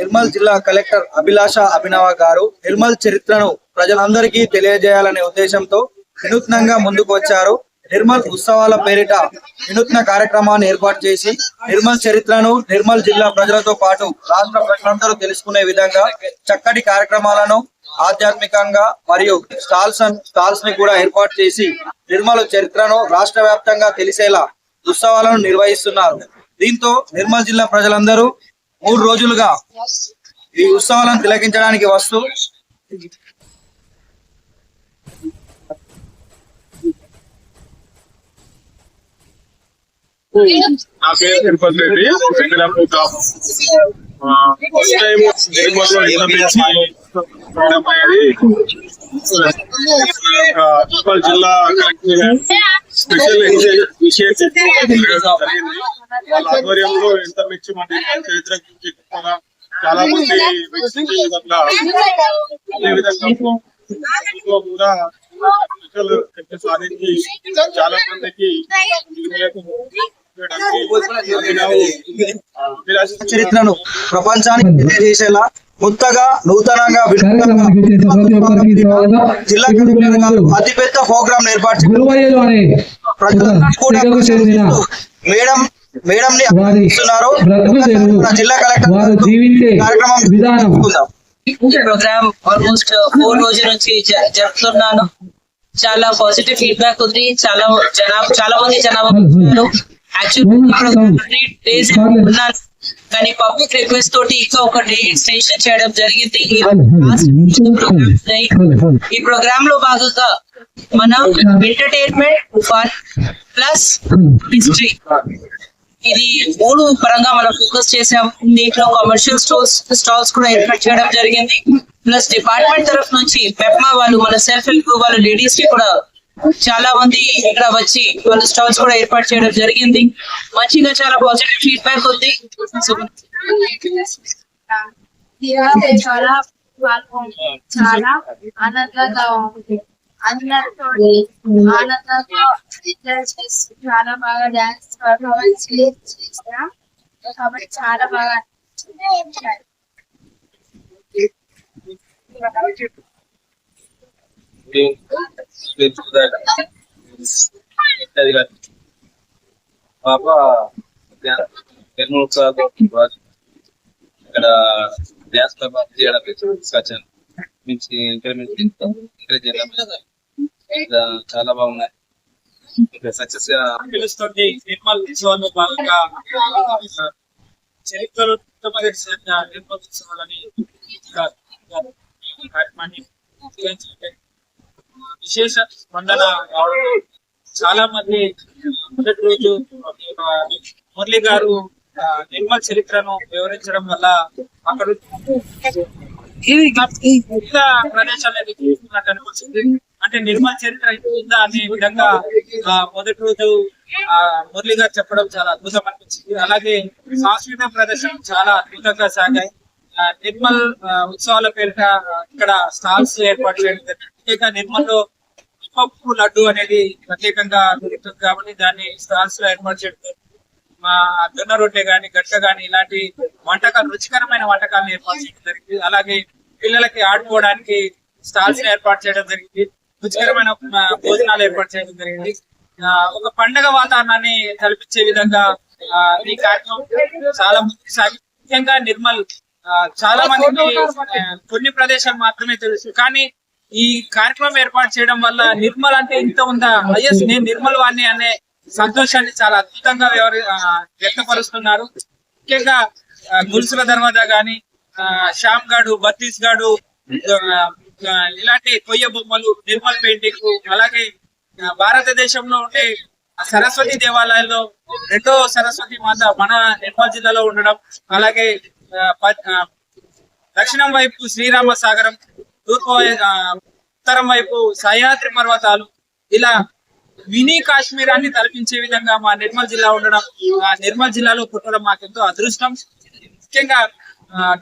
నిర్మల్ జిల్లా కలెక్టర్ అభిలాష అభినవ గారు నిర్మల్ చరిత్రను ప్రజలందరికీ తెలియజేయాలనే ఉద్దేశంతో వినూత్నంగా ముందుకు వచ్చారు నిర్మల్ ఉత్సవాల పేరిట వినూత్న కార్యక్రమాన్ని ఏర్పాటు చేసి నిర్మల్ చరిత్రను నిర్మల్ జిల్లా ప్రజలతో పాటు రాష్ట్ర ప్రజలందరూ తెలుసుకునే విధంగా చక్కటి కార్యక్రమాలను ఆధ్యాత్మికంగా మరియు స్టాల్స్ స్టాల్స్ని కూడా ఏర్పాటు చేసి నిర్మల్ చరిత్రను రాష్ట్ర వ్యాప్తంగా తెలిసేలా ఉత్సవాలను నిర్వహిస్తున్నారు. దీంతో నిర్మల్ జిల్లా ప్రజలందరూ మూడు రోజులుగా ఈ ఉత్సవాలను తిలకించడానికి వస్తూ నా పేరు Tirupati Reddy Venkatapuram top first time నిర్మల్లో intermediate అయ్యేది తిరుపతి జిల్లా కలెక్టర్ స్పెషల్ విషయం వాళ్ళ ఆధ్వర్యంలో ఎంత మెచ్చి మన చరిత్ర గురించి గొప్పగా చాలా మంది వ్యక్తికి అట్లా. అదే విధంగా ఇంట్లో కూడా స్పెషల్ కట్టి సాధించి చాలా మందికి చరిత్రను ప్రపంచానికి తెలియజేసేలా కొత్తగా నూతనంగా. జిల్లా అతిపెద్ద ప్రోగ్రామ్ ఏర్పాటు మేడం మేడం ని జిల్లా కలెక్టర్ కార్యక్రమం విధానం. ప్రోగ్రామ్ ఆల్మోస్ట్ ఫోర్ రోజుల నుంచి జరుపుతున్నాను. చాలా పాజిటివ్ ఫీడ్బ్యాక్ ఉంది. చాలా జనాభా చాలా మంది జనాభా ఉన్నారు. Actually, ఈ ప్రోగ్రామ్ త్రీ డేస్ ఉన్నాను. కానీ పబ్లిక్ రిక్వెస్ట్ తోటి ఇంకా ఒక డే ఎక్స్టెన్షన్ చేయడం జరిగింది. ఈ ప్రోగ్రామ్లో భాగంగా మనం ఎంటర్టైన్మెంట్ ఫన్ ప్లస్ హిస్టరీ ఇది మూడు పరంగా మనం ఫోకస్ చేసాం దీంట్లో కమర్షియల్ స్టోర్స్ స్టాల్స్ కూడా ఏర్పాటు చేయడం జరిగింది. ప్లస్ డిపార్ట్మెంట్ తరఫు నుంచి మెప్మా వాళ్ళు మన సెల్ఫ్ హెల్ప్ వాళ్ళ లేడీస్కి కూడా చాలా మంది ఇక్కడ వచ్చి వాళ్ళ స్టాల్స్ కూడా ఏర్పాటు చేయడం జరిగింది. మంచిగా చాలా పాజిటివ్ ఫీడ్బ్యాక్ ఉంది. చాలా చాలా ఆనందంగా ఉంది. అందరితో ఆనందంగా ఎంజాయ్ చేసి చాలా బాగా డాన్స్ పర్ఫార్మెన్స్ చేసినా కాబట్టి చాలా బాగా అనిపించింది. పాప జన్మోత్సవాలు ఇక్కడ డ్యాన్స్ పర్ఫార్మెన్స్ చేయడం తీసుకొచ్చాను మంచి ఎంకరేజ్ ఎంకరేజ్ చేయడం చాలా బాగున్నాయి సక్సెస్గా పిలుస్తుంది నిర్మల్ ఉత్సవాల్లో భాగంగా చరిత్రలో మొట్టమొదటిసారిగా నిర్మల్ ఉత్సవాలని కార్యక్రమాన్ని విశేష స్పందన చాలా మంది మొదటి రోజు మురళి గారు నిర్మల్ చరిత్రను వివరించడం వల్ల అక్కడ ప్రదేశాలను చూస్తున్నట్టు అనిపించింది అంటే నిర్మల్ చరిత్ర ఉందా అనే విధంగా ఆ, మొదటి రోజు ఆ మురళి గారు చెప్పడం చాలా అద్భుతం అనిపించింది. అలాగే సాంస్కృతిక ప్రదర్శన చాలా అద్భుతంగా సాగాయి. నిర్మల్ ఉత్సవాల పేరిట ఇక్కడ స్టాల్స్ ఏర్పాటు చేయడం జరిగింది. నిర్మల్లో పప్పు లడ్డు అనేది ప్రత్యేకంగా దొరుకుతుంది కాబట్టి దాన్ని స్టాల్స్లో ఏర్పాటు చేయడం మా జొన్న రొట్టె గాని గట్ట గాని ఇలాంటి వంటకాలు రుచికరమైన వంటకాలను ఏర్పాటు చేయడం జరిగింది. అలాగే పిల్లలకి ఆడుకోవడానికి స్టాల్స్ ఏర్పాటు చేయడం జరిగింది. రుచికరమైన భోజనాలు ఏర్పాటు చేయడం జరిగింది. ఆ, ఒక పండగ వాతావరణాన్ని కల్పించే విధంగా ఈ కార్యక్రమం చాలా ముందుకు సాగి ముఖ్యంగా నిర్మల్ చాలా మందికి కొన్ని ప్రదేశాలు మాత్రమే తెలుసు. కానీ ఈ కార్యక్రమం ఏర్పాటు చేయడం వల్ల నిర్మల్ అంటే ఇంత ఉందా? అయ్యస్ నేను నిర్మల్ వాణ్ణి అనే సంతోషాన్ని చాలా అద్భుతంగా వ్యవహరి వ్యక్తపరుస్తున్నారు. ముఖ్యంగా గుల్సుల దర్వాజా గాని ఆ, శ్యామ్ గాడు బత్తీస్ గాడు ఇలాంటి కొయ్య బొమ్మలు నిర్మల్ పెయింటింగ్ అలాగే భారతదేశంలో ఉండే సరస్వతి దేవాలయాల్లో రెండో సరస్వతి మాత మన నిర్మల్ జిల్లాలో ఉండడం అలాగే దక్షిణం వైపు శ్రీరామ సాగరం తూర్పు ఉత్తరం వైపు సహ్యాద్రి పర్వతాలు ఇలా మినీ కాశ్మీరాన్ని తలపించే విధంగా మా నిర్మల్ జిల్లా ఉండడం ఆ నిర్మల్ జిల్లాలో పుట్టడం మాకెంతో అదృష్టం. ముఖ్యంగా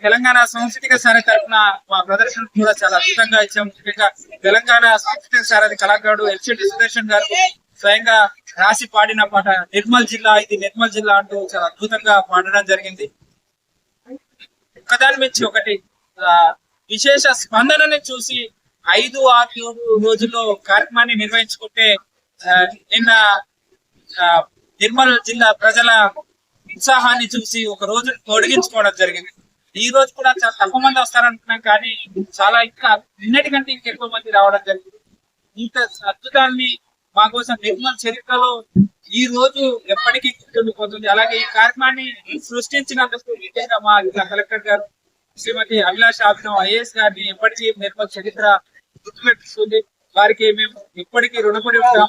తెలంగాణ సాంస్కృతిక సారథి తరఫున మా ప్రదర్శన కూడా చాలా అద్భుతంగా ఇచ్చాం. ముఖ్యంగా తెలంగాణ సాంస్కృతిక సారథి కళాకారుడు ఎల్చెట్టి సుదర్శన్ గారు స్వయంగా రాసి పాడిన పాట నిర్మల్ జిల్లా ఇది నిర్మల్ జిల్లా అంటూ చాలా అద్భుతంగా పాడడం జరిగింది. ఒకదాని మించి ఒకటి ఆ, విశేష స్పందనని చూసి ఐదు ఆరు ఏడు రోజుల్లో కార్యక్రమాన్ని నిర్వహించుకుంటే ఆ, నిన్న నిర్మల్ జిల్లా ప్రజల ఉత్సాహాన్ని చూసి ఒక రోజు తొడిగించుకోవడం జరిగింది. ఈ రోజు కూడా చాలా తక్కువ మంది వస్తారనుకున్నాం కానీ చాలా ఇంకా నిన్నటి కంటే ఇంకెక్కువ మంది రావడం జరిగింది. ఇంత అద్భుతాన్ని మా కోసం నిర్మల్ చరిత్రలో ఈ రోజు ఎప్పటికీ గుర్తుండిపోతుంది. అలాగే ఈ కార్యక్రమాన్ని సృష్టించినందుకు ముఖ్యంగా మా జిల్లా కలెక్టర్ గారు శ్రీమతి అభిలాష్ అభినవ్ ఐఏఎస్ గారిని ఎప్పటికీ నిర్మల్ చరిత్ర గుర్తుపెట్టుకుంది వారికి మేము ఇప్పటికీ రుణపడి ఉంటాం.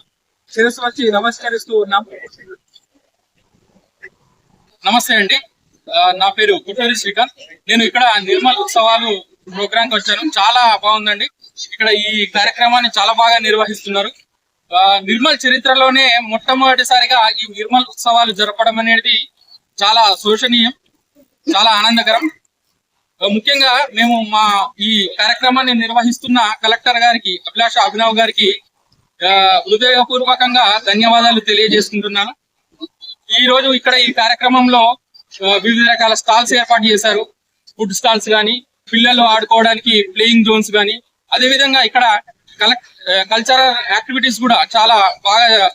శిరస్సు వచ్చి నమస్కరిస్తూ ఉన్నాం. నమస్తే అండి. నా పేరు గుట్టూరి శ్రీకాంత్. నేను ఇక్కడ నిర్మల్ ఉత్సవాలు ప్రోగ్రామ్కి వచ్చాను. చాలా బాగుందండి. ఇక్కడ ఈ కార్యక్రమాన్ని చాలా బాగా నిర్వహిస్తున్నారు. ఆ, నిర్మల్ చరిత్రలోనే మొట్టమొదటిసారిగా ఈ నిర్మల్ ఉత్సవాలు జరపడం అనేది చాలా శోషనీయం చాలా ఆనందకరం. ముఖ్యంగా మేము మా ఈ కార్యక్రమాన్ని నిర్వహిస్తున్న కలెక్టర్ గారికి అభిలాష అభినవ్ గారికి హృదయపూర్వకంగా ధన్యవాదాలు తెలియజేసుకుంటున్నాను. ఈ రోజు ఇక్కడ ఈ కార్యక్రమంలో వివిధ రకాల స్టాల్స్ ఏర్పాటు చేశారు. ఫుడ్ స్టాల్స్ కానీ పిల్లలు ఆడుకోవడానికి ప్లేయింగ్ జోన్స్ కానీ అదేవిధంగా ఇక్కడ కల్చరల్ యాక్టివిటీస్ కూడా చాలా బాగా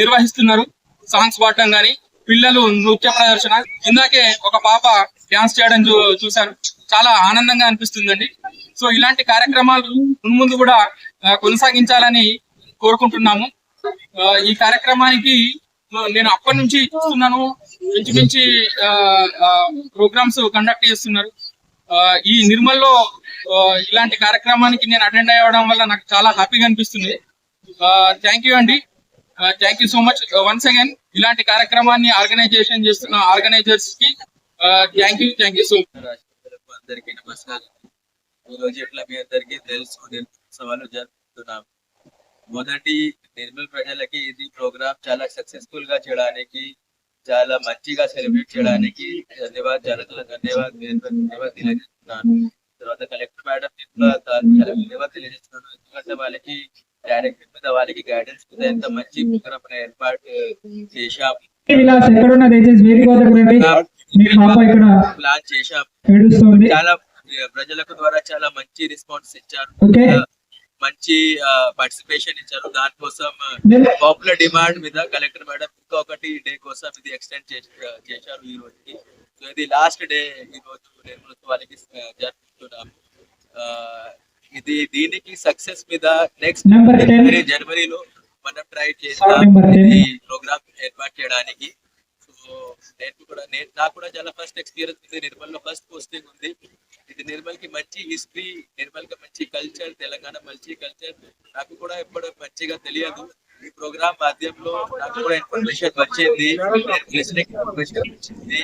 నిర్వహిస్తున్నారు. సాంగ్స్ పాడటం కానీ పిల్లలు నృత్య ప్రదర్శన ఇందాకే ఒక పాప డాన్స్ చేయడం చూశారు చూశాను. చాలా ఆనందంగా అనిపిస్తుందండి. సో ఇలాంటి కార్యక్రమాలు ముందు కూడా కొనసాగించాలని కోరుకుంటున్నాము. ఈ కార్యక్రమానికి నేను అప్పటి నుంచి చూస్తున్నాను. ఇంచుమించి ప్రోగ్రామ్స్ కండక్ట్ చేస్తున్నారు. ఈ నిర్మల్లో ఇలాంటి కార్యక్రమానికి నేను అటెండ్ అవ్వడం వల్ల నాకు చాలా హ్యాపీగా అనిపిస్తుంది. థ్యాంక్ యూ అండి. Thank you so much. Once again ఇలాంటి కార్యక్రమాన్ని ఆర్గనైజేషన్ చేస్తున్న ఆర్గనైజర్స్కి thank you thank you so రాష్ట్రులకు అందరికీ నమస్కారం. ఈ రోజు ఎట్లా మీ అందరికీ తెలుసు నిర్మల్ ఉత్సవాలు జరుపుతున్నాం మొదటి నిర్మల్ ప్రజలకి ఇది ప్రోగ్రామ్ చాలా సక్సెస్ఫుల్గా చేయడానికి చాలా మంచిగా సెలబ్రేట్ చేయడానికి ధన్యవాదాలు చాలా చాలా ధన్యవాదాలు ధన్యవాదాలు తెలియజేస్తున్నాను. తర్వాత కలెక్టర్ మేడం కూడా చాలా ధన్యవాదాలు తెలియజేస్తున్నాను. ఎందుకంటే వాళ్ళకి డైరెక్టర్ మీద వాళ్ళకి గైడెన్స్ మీద ఎంత మంచి ప్రోగ్రామ్ ఏర్పాటు చేశాం విలాస్ ఎక్కడున్నా దయచేసి వేదిక వద్దకు రండి. మీ పాప ఇక్కడ ప్లాన్ చేశాం. ఏడుస్తోంది. చాలా ప్రజలకు ద్వారా చాలా మంచి రెస్పాన్స్ ఇచ్చారు. మంచి పార్టిసిపేషన్ ఇచ్చారు. దానికోసం పాపులర్ డిమాండ్ మీద కలెక్టర్ మేడం ఇంకొకటి డే కోసం ఇది ఎక్స్టెండ్ చేశారు ఈ రోజుకి. సో ఇది లాస్ట్ డే ఈ రోజు నిర్మలోత్సవాలకి ఆ, జరుపుతున్నాం ఆ, ఇది దీనికి సక్సెస్ మీద నెక్స్ట్ Number 10. జనవరిలో మనం ట్రై Number 10. చేస్తాం ఈ ప్రోగ్రామ్ ఏర్పాటు చేయడానికి సో నేను కూడా నేను నాకు కూడా చాలా ఫస్ట్ ఎక్స్పీరియన్స్ ఉంది నిర్మల్లో ఫస్ట్ పోస్టింగ్ ఉంది ఇది నిర్మల్కి మంచి హిస్టరీ నిర్మల్కి మంచి కల్చర్ తెలంగాణ మంచి కల్చర్ నాకు కూడా ఎప్పుడు మంచిగా తెలియదు ఈ ప్రోగ్రామ్ మాధ్యమంలో నాకు కూడా ఇన్ఫర్మేషన్ వచ్చింది నేను వచ్చింది